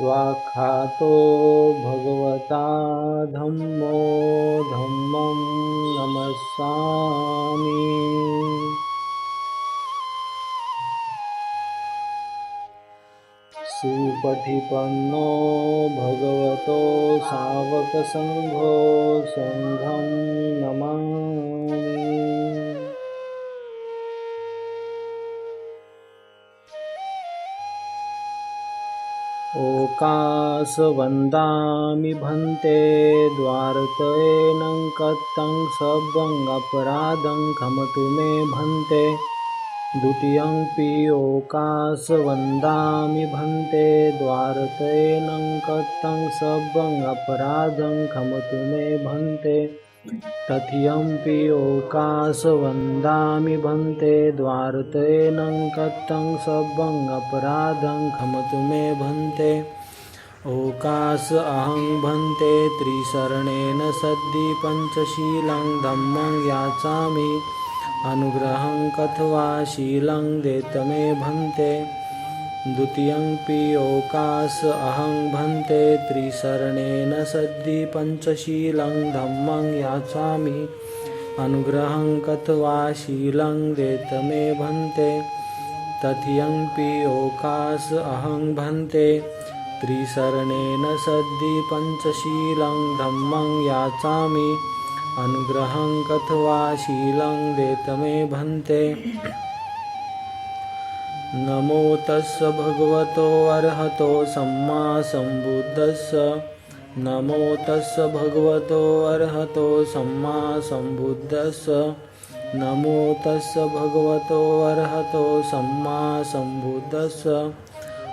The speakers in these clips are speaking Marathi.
स्वाखातो भगवता धम्मो धम्मं नमस्सामि। सुपथिपन्नो भगवतो सावकसङ्घो सङ्घं उकाशवन्दामि भन्ते द्वारतयेनं कत्रं खमतु मे भन्ते। द्वितीयं पियोकाश वन्दामि भन्ते द्वारतयेनं कत्तं स्वपराधं खमतु मे भन्ते। तथीयं पियोकासवन्दामि भन्ते द्वारतयेनं कत्तं स्वभङ्गपराधं खमतु मे भन्ते। ओकास अहं भन्ते त्रिशरणेन सद्धि पञ्चशीलं धम्मं याचामि। अनुग्रहं कथवा शीलं देतमे भन्ते। भन्ते द्वितीयंपि ओकास अहं भन्ते त्रिशरणेन सद्धि पञ्चशीलं धम्मं याचामि। अनुग्रहं कथवा शीलं देतमे भन्ते। तथियंपि ओकास अहं भन्ते। त्रिसरणेन सद्धि पञ्चशीलं धम्मं याचामि। अनुग्रहं कथवा शीलं देतमे भन्ते। नमो तस्य भगवतो अर्हतो सम्मा सम्बुद्धस्य। नमो तस्य भगवतो अर्हतो सम्मा सम्बुद्धस्य। नमो तस्य भगवतो अर्हतो सम्मा सम्बुद्धस्य।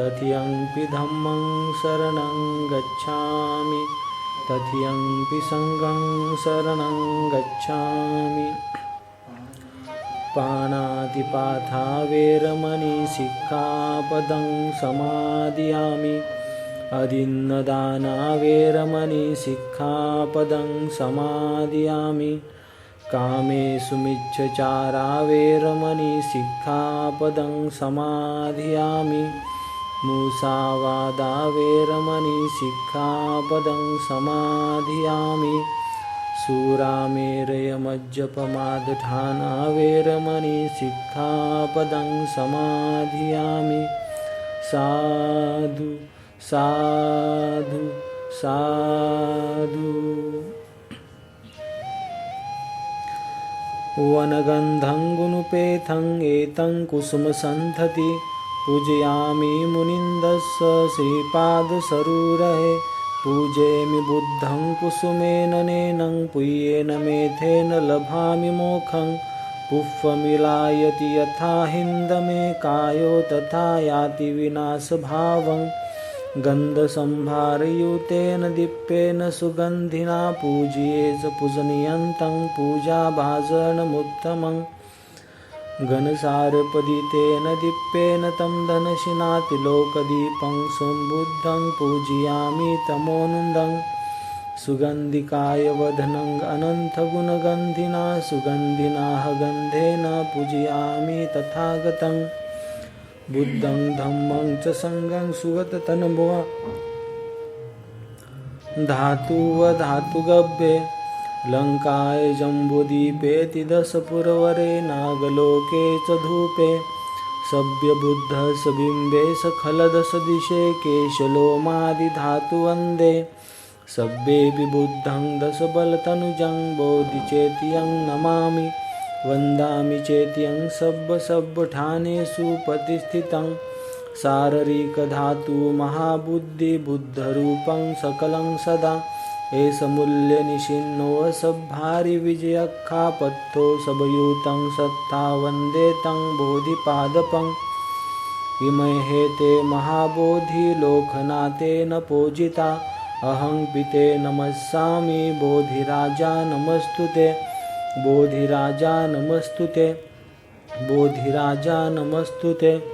तथियंपि धम्मं शरणं गच्छामि। तथियंपि सङ्घं शरणं गच्छामि। पाणातिपाथा वेरमणि सिक्खापदं समादियामि। अदिन्नदाना वेरमणि सिक्खापदं समादियामि। कामेषु मिच्छचारा वेरमणि सिक्खापदं समाधियामि मुसावादा वेरमणि सिक्खापदं समाधियामि। सुरामेरयमज्जपमादठाना वेरमणि सिक्खापदं समाधियामि। साधु साधु साधु। वनगन्धं गुनुपेथं एतं कुसुमसन्धति पूजयामि मुनिन्दस्य श्रीपादसरूरहे। पूजयामि बुद्धं कुसुमेन नेनं पुय्येन मेथेन लभामि मोखं। पुष्पमिलायति यथा हिन्दमे कायो तथा याति विनाशभावं। गन्धसंभारयुतेन दीप्येन सुगन्धिना पूज्ये च पूजनीयन्तं पूजाभाजनमुत्तमम्। घनसारपदितेन दीप्येन तं धनशिनातिलोकदीपं सुबुद्धं पूजयामि तमोनुन्दं सुगन्धिकाय वदनं अनन्तगुणगन्धिना सुगन्धिनाः गन्धेन पूजयामि तथागतं। बुद्धं धम्मं च सङ्गं सुगततनुभव। धातुवधातुगव्ये लङ्काय जम्बुदीपेति दशपुरवरे नागलोके च धूपे। सभ्यबुद्धसबिम्बे सखलदशदिशे केशलोमादिधातुवन्दे सभ्येऽपि बुद्धं दशबलतनुजं बोधि चेत्यं नमामि। वन्दामि चेत्यं सब्ब प्रतिष्ठितं। साररिकधातु महाबुद्धिबुद्धरूपं सकलं सदा। एष मूल्यनिशिन्नो सभारि विजयखापत्थो सबयुतं सत्ता वन्दे तं बोधिपादपं। विमहे ते महाबोधिलोकनाथेन पूजिता अहं पिते नमस्सामि बोधिराजा नमस्तु ते बोधिराजा नमस्तु ते बोधिराजा नमस्तु ते।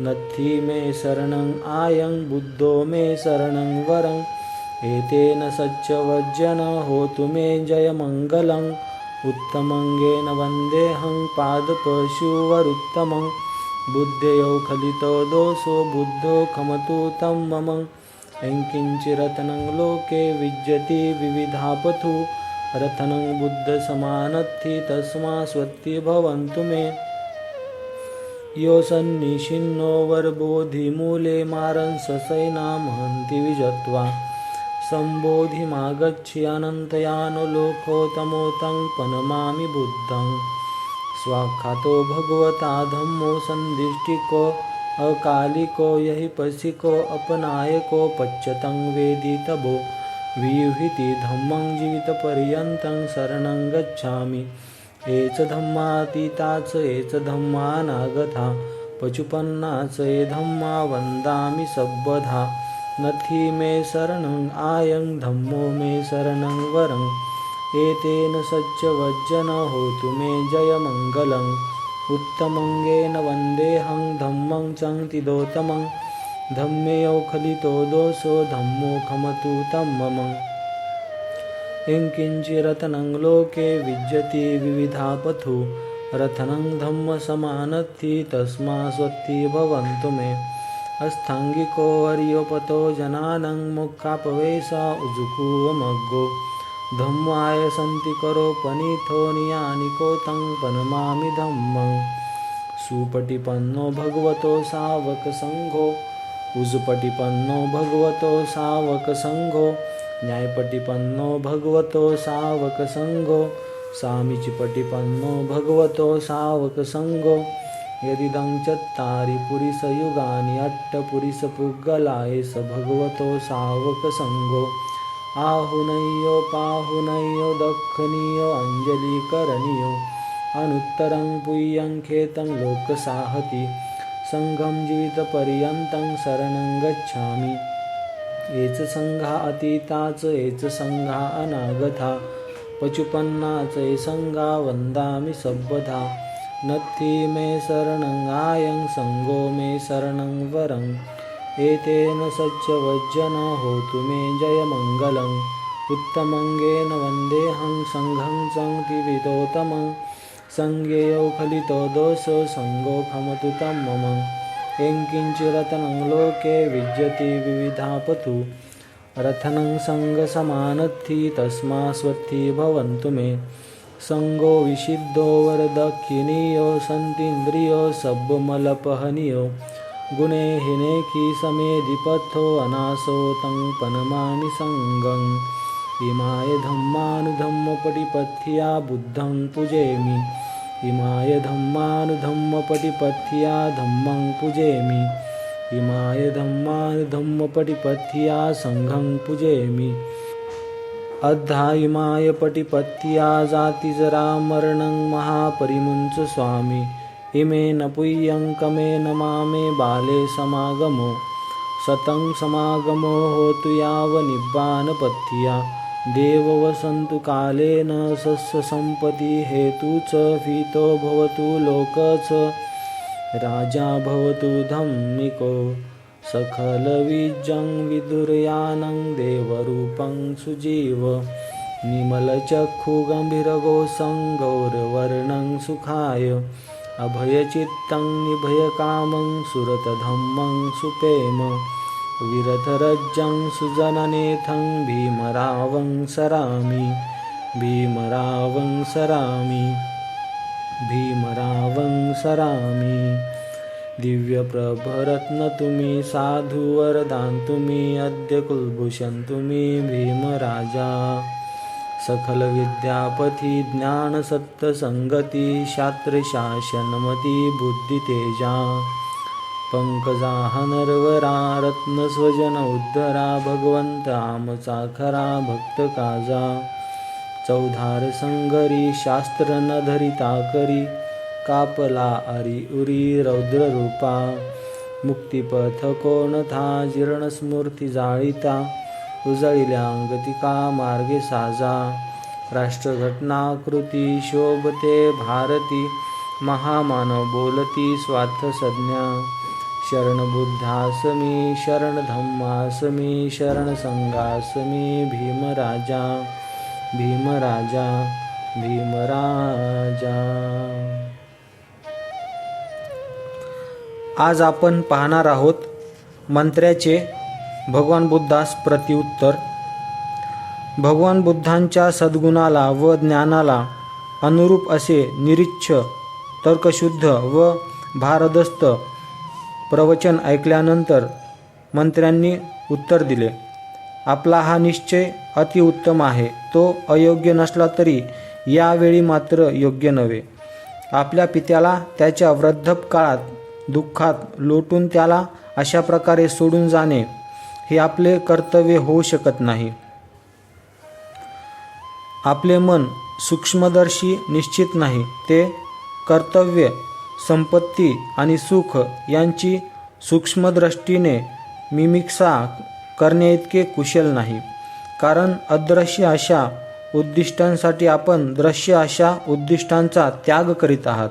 नत्थि मे शरणं आयं बुद्धो मे शरणं वरं। एतेन सच्चवज्जन होतु मे जयमङ्गलम् उत्तमङ्गेन वन्देऽहं पादपशुवरुत्तमं। बुद्धयो खलितो दोषो बुद्धो खमतु तं मम। यङ्किञ्चिरतनं लोके विद्यति विविधापथु। रथनं बुद्धसमानत्थि तस्मा स्वत्ति भवन्तु मे। यो सन्निशिन्नो वर्बोधिमूले मारं ससैनामहन्ति विजत्वा। सम्बोधिमागच्छि अनन्तयानो पनमामि बुद्धं स्वाख्यातो भगवता धम्मो सन्दिष्टिको अकालिको यहि पशिको अपनायको पच्यतं वेदितभो विहिति धम्मं जीवितपर्यन्तं शरणं गच्छामि। एच धम्मातीता च एच धम्मानागता पचुपन्ना च ए धम्मा वन्दामि सब्बधा। नथी मे शरणं आयं धम्मो मे शरणं वरं। एतेन सच्चवज्जन होतु मे जयमङ्गलम् उत्तमङ्गेन वन्देऽहं धम्मं चङ्तिदोत्तमं धम्मेयो खलितो दोषो धम्मो खमतु तं मम यङ्किञ्चिरत्नं लोके विद्यति विविधा पथु रथनं धम्मसमानत्ति तस्मा स्वत्ति भवन्तु मे। अस्थाङ्गिको वर्योपतो जनानं मुखापवेशा उजुकुवमग्गो धम्माय सन्ति करोपनीथो नियानिको तं पनमामि धम्मं। सुपटिपन्नो भगवतो सावकसङ्घो। उजुपटिपन्नो भगवतो सावकसङ्घो। न्यायपटिपन्नो भगवतो सावकसङ्घो सामिचिपटिपन्नो भगवतो सावकसङ्घो यदिदं चत्तारि पुरिसयुगानि अट्टपुरिसपुग्गलाय स भगवतो सावकसङ्गो आहुनय्यो पाहुनय्यो दक्षिणीयो अञ्जलिकरणीयो अनुत्तरं पुय्यं खेतं लोकसाहति सङ्घं जीवितपर्यन्तं शरणं गच्छामि। येच सङ्घा अतीता च एच सङ्घा पचुपन्नाच पचुपन्ना च ये संघा वन्दामि सर्वधा नथी मे शरणं संगो सङ्गो मे शरणं वरं. एतेन सच्चवज्जन होतु मे जयमङ्गलम् उत्तमङ्गेन वन्देऽहं सङ्घं सङ्तिविदोत्तमं सङ्गेयो फलितो दोषो सङ्गो खमतु तं मम. एं यङ्किञ्चिरत्नं लोके विद्यति विविधापथु रथनं सङ्गसमानत्थि तस्मा भवन्तु मे। सङ्गो विशिद्धो वरदक्षिणीयो सन्तीन्द्रियो सब्बमलपहनीयो। गुणे हिनेखि समेधिपथो अनासो तं पनमामि सङ्गम् इमाय धम्मानुधम्मपटिपथ्या बुद्धं पूजेमि इमाय धम्मानुधम्मपटिपथ्या धम्मं पूजेमि इमाय धम्मानुधम्मपटिपथ्या सङ्घं पूजेमि अद्धा इमाय पटिपथ्या जातिजरामरणं महापरिमुञ्च स्वामी इमेन पुय्यं न मामे बाले समागमो। शतं समागमो होतु यावनिब्बानपथ्या देववसन्तु कालेन सस्यसम्पत्तिहेतु च भीतो भवतु लोकच राजा भवतु धम्मिको सकलविजं विदुर्यानं देवरूपं सुजीव। निमलचक्षुगम्भीरगोसं गौरवर्णं सुखाय। अभयचित्तं निभयकामं सुरतधम्मं सुपेम विरथरज्जं सुजननेथं भीमरावं सरामि भीमरावं सरामि भीमरावं सरामि। दिव्यप्रभरत्न तुम्ही साधु वरदान तुम्ही अद्य कुलभूषण तुम्ही भीमराजा। सखल विद्यापथी ज्ञान शास्त्रशासनमती बुद्धितेजा। पंकजा नरवरा रत्न स्वजन उद्धरा भगवंत आमचा खरा भक्त काजा चौधार संगरी शास्त्र न धरिता करी कापला अरी उरी रौद्र रूपा मुक्तिपथ कोणथा जीर्ण स्मृती जाळीता उजळिल्या अंगतिका मार्गे साजा राष्ट्रघटनाकृती शोभते भारती महामानव बोलती स्वार्थ संज्ञा शरण बुद्धासमी शरण धम्मासमी शरण संघासमी भीमराजा भीमराजा भीमराजा। आज आपण पाहणार आहोत मंत्र्याचे भगवान बुद्धास प्रत्युत्तर. भगवान बुद्धांच्या सद्गुणाला व ज्ञानाला अनुरूप असे निरीच्छ तर्कशुद्ध व भारदस्त प्रवचन ऐकल्यानंतर मंत्र्यांनी उत्तर दिले आपला हा निश्चय अतिउत्तम आहे. तो अयोग्य नसला तरी यावेळी मात्र योग्य नव्हे. आपल्या पित्याला त्याच्या वृद्धपकाळात दुःखात लोटून त्याला अशा प्रकारे सोडून जाणे हे आपले कर्तव्य होऊ शकत नाही. आपले मन सूक्ष्मदर्शी निश्चित नाही. ते कर्तव्य संपत्ती आणि सुख यांची सूक्ष्मदृष्टीने मिमिक्सा करण्याइतके कुशल नाही. कारण अदृश्य अशा उद्दिष्टांसाठी आपण दृश्य अशा उद्दिष्टांचा त्याग करीत आहात.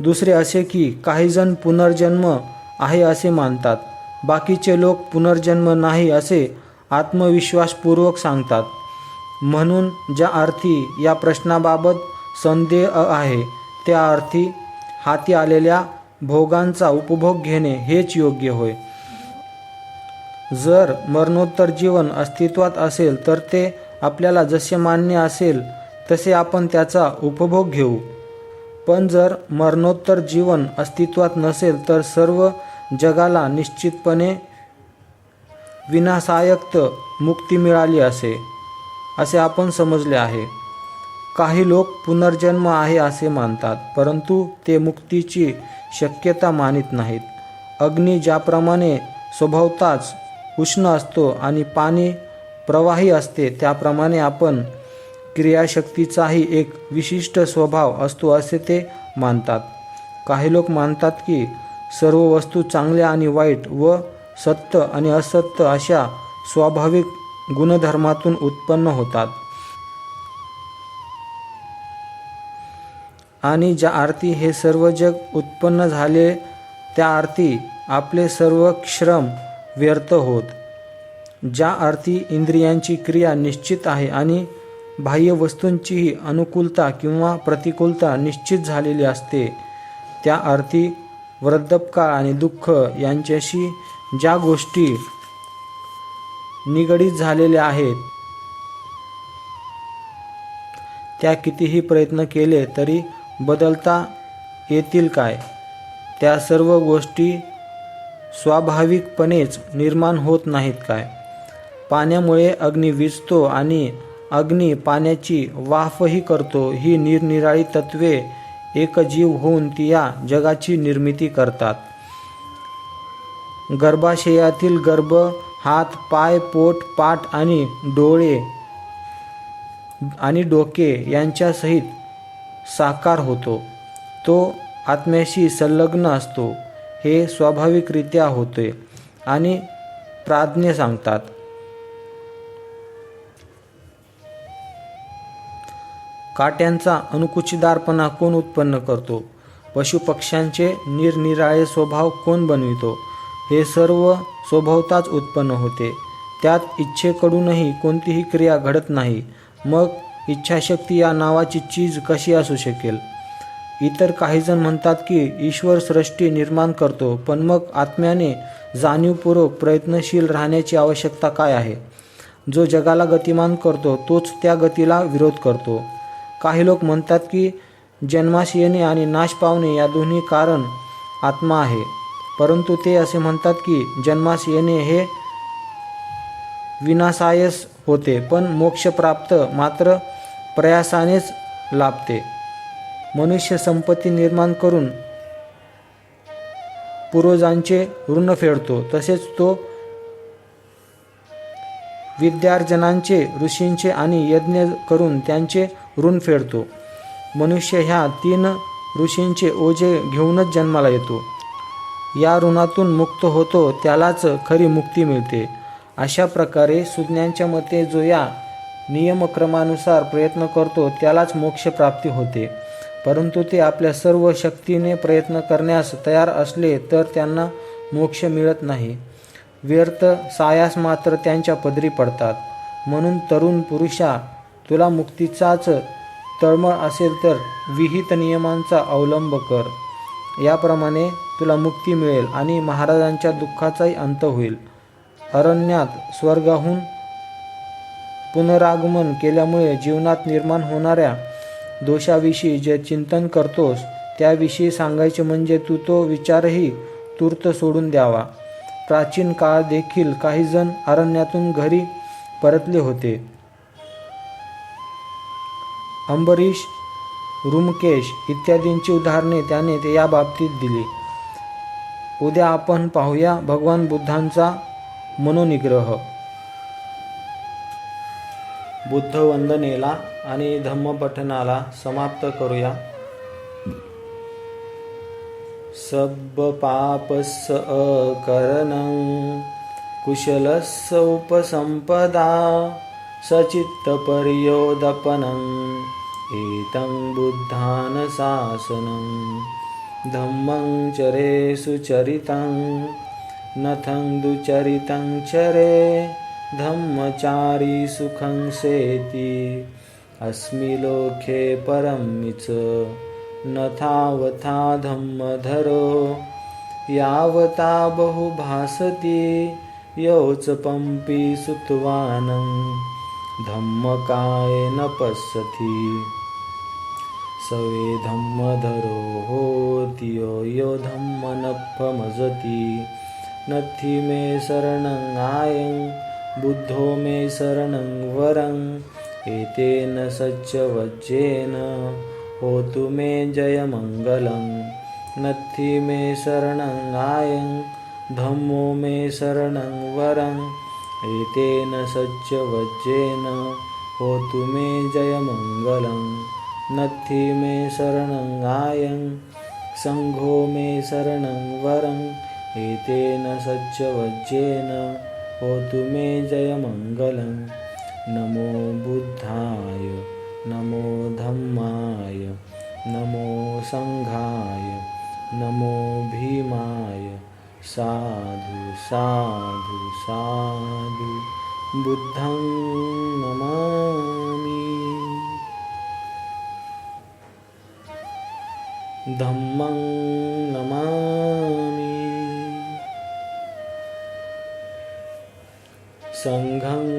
दुसरे असे की काहीजण पुनर्जन्म आहे असे मानतात. बाकीचे लोक पुनर्जन्म नाही असे आत्मविश्वासपूर्वक सांगतात. म्हणून ज्या अर्थी या प्रश्नाबाबत संदेह आहे त्या अर्थी हाती आलेल्या भोगांचा उपभोग घेणे हेच योग्य होय. जर मरणोत्तर जीवन अस्तित्वात असेल तर ते आपल्याला जसे मान्य असेल तसे आपण त्याचा उपभोग घेऊ. पण जर मरणोत्तर जीवन अस्तित्वात नसेल तर सर्व जगाला निश्चितपणे विनाशायक्त मुक्ती मिळाली असे असे आपण समजले आहे. काही लोक पुनर्जन्म आहे असे मानतात परंतु ते मुक्तीची शक्यता मानित नाहीत. अग्नी ज्याप्रमाणे स्वभावताच उष्ण असतो आणि पाणी प्रवाही असते त्याप्रमाणे आपण क्रियाशक्तीचाही एक विशिष्ट स्वभाव असतो असे ते मानतात. काही लोक मानतात की सर्व वस्तू चांगल्या आणि वाईट व सत्य आणि असत्य अशा स्वाभाविक गुणधर्मातून उत्पन्न होतात. आणि ज्या आरती हे सर्व जग उत्पन्न झाले त्या आरती आपले सर्व श्रम व्यर्थ होत. ज्या आरती इंद्रियांची क्रिया निश्चित आहे आणि बाह्य वस्तूंचीही अनुकूलता किंवा प्रतिकूलता निश्चित झालेली असते त्या आरती वृद्धपकाळ आणि दुःख यांच्याशी ज्या गोष्टी निगडीत झालेल्या आहेत त्या कितीही प्रयत्न केले तरी बदलता येतील काय? त्या सर्व गोष्टी स्वाभाविकपणेच निर्माण होत नाहीत काय? पाण्यामुळे अग्नी विजतो आणि अग्नी पाण्याची वाफही करतो. ही निरनिराळी तत्वे एकजीव होऊन ती या जगाची निर्मिती करतात. गर्भाशयातील गर्भ हात पाय पोट पाठ आणि डोळे आणि डोके यांच्यासहित साकार होतो. तो आत्म्याशी संलग्न असतो हे स्वाभाविकरित्या होते आणि प्राज्ञ सांगतात. काट्यांचा अनुकुचीदारपणा कोण उत्पन्न करतो? पशुपक्ष्यांचे निरनिराळे स्वभाव कोण बनवितो? हे सर्व स्वभावताच उत्पन्न होते. त्यात इच्छेकडूनही कोणतीही क्रिया घडत नाही. मग इच्छाशक्ती या नावाची चीज कशी असू शकेल? इतर काहीजण म्हणतात की ईश्वर सृष्टी निर्माण करतो पण मग आत्म्याने जाणीवपूर्वक प्रयत्नशील राहण्याची आवश्यकता काय आहे? जो जगाला गतिमान करतो तोच त्या गतीला विरोध करतो. काही लोक म्हणतात की जन्मास येणे आणि नाश पावणे या दोन्ही कारण आत्मा आहे. परंतु ते असे म्हणतात की जन्मास येणे हे विनाशायस होते पण मोक्ष प्राप्त मात्र प्रयासानेच लाभते. मनुष्य संपत्ती निर्माण करून पूर्वजांचे ऋण फेडतो तसेच तो विद्यार्जनांचे ऋषींचे आणि यज्ञ करून त्यांचे ऋण फेडतो. मनुष्य ह्या तीन ऋषींचे ओझे घेऊनच जन्माला येतो. या ऋणातून मुक्त होतो त्यालाच खरी मुक्ती मिळते. अशा प्रकारे सुज्ञांच्या मते जो या नियमक्रमानुसार प्रयत्न करतो त्यालाच मोक्षप्राप्ती होते. परंतु ते आपल्या सर्व शक्तीने प्रयत्न करण्यास तयार असले तर त्यांना मोक्ष मिळत नाही. व्यर्थ सायास मात्र त्यांच्या पदरी पडतात. म्हणून तरुण पुरुषा तुला मुक्तीचाच तळमळ असेल तर विहित नियमांचा अवलंब कर. याप्रमाणे तुला मुक्ती मिळेल आणि महाराजांच्या दुःखाचाही अंत होईल. अरण्यात स्वर्गाहून पुनरागमन केल्यामुळे जीवनात निर्माण होणाऱ्या दोषाविषयी जे चिंतन करतोस त्याविषयी सांगायचे म्हणजे तू तो विचारही तूर्त सोडून द्यावा. प्राचीन काळ देखील काही जण अरण्यातून घरी परतले होते. अंबरीश रुमकेश इत्यादींची उदाहरणे त्याने ते या बाबतीत दिली. उद्या आपण पाहूया भगवान बुद्धांचा मनोनिग्रह. बुद्ध वंदनेला आणि धम्मपठनाला समाप्त करूया. सब पापस अकरण कुशलस्स उपसंपदा सचित्तपर्योदपनं एतं बुद्धानशासनं धम्मं चरे सुचरितं नथं दुचरितं चरे धम्मचारी सुखं सेती। अस्मि लोके परमिच नथावथा धम्मधरो। यावता बहुभासति योच पंपी सुतवानं। धम्मकाय न पश्यति। सवे धम्मधरो होति। यो यो धम्मनफमजति नथि मे शरणं बुद्धो मे शरणं वरं एतेन सच्चवज्जेन होतु मे जयमङ्गलं। नत्थि मे शरणं आयं धम्मो मे शरणं वरं एतेन सच्चवज्जेन होतु मे जयमङ्गलं। नत्थि मे शरणं आयं सङ्घो मे शरणं वरं एतेन सच्चवज्जेन होतु मे जयमङ्गलं नमो बुद्धाय नमो धम्माय नमो सङ्घाय नमो भीमाय। साधु साधु साधु बुद्धं नमामि। धम्मं नमामि। सङ्घं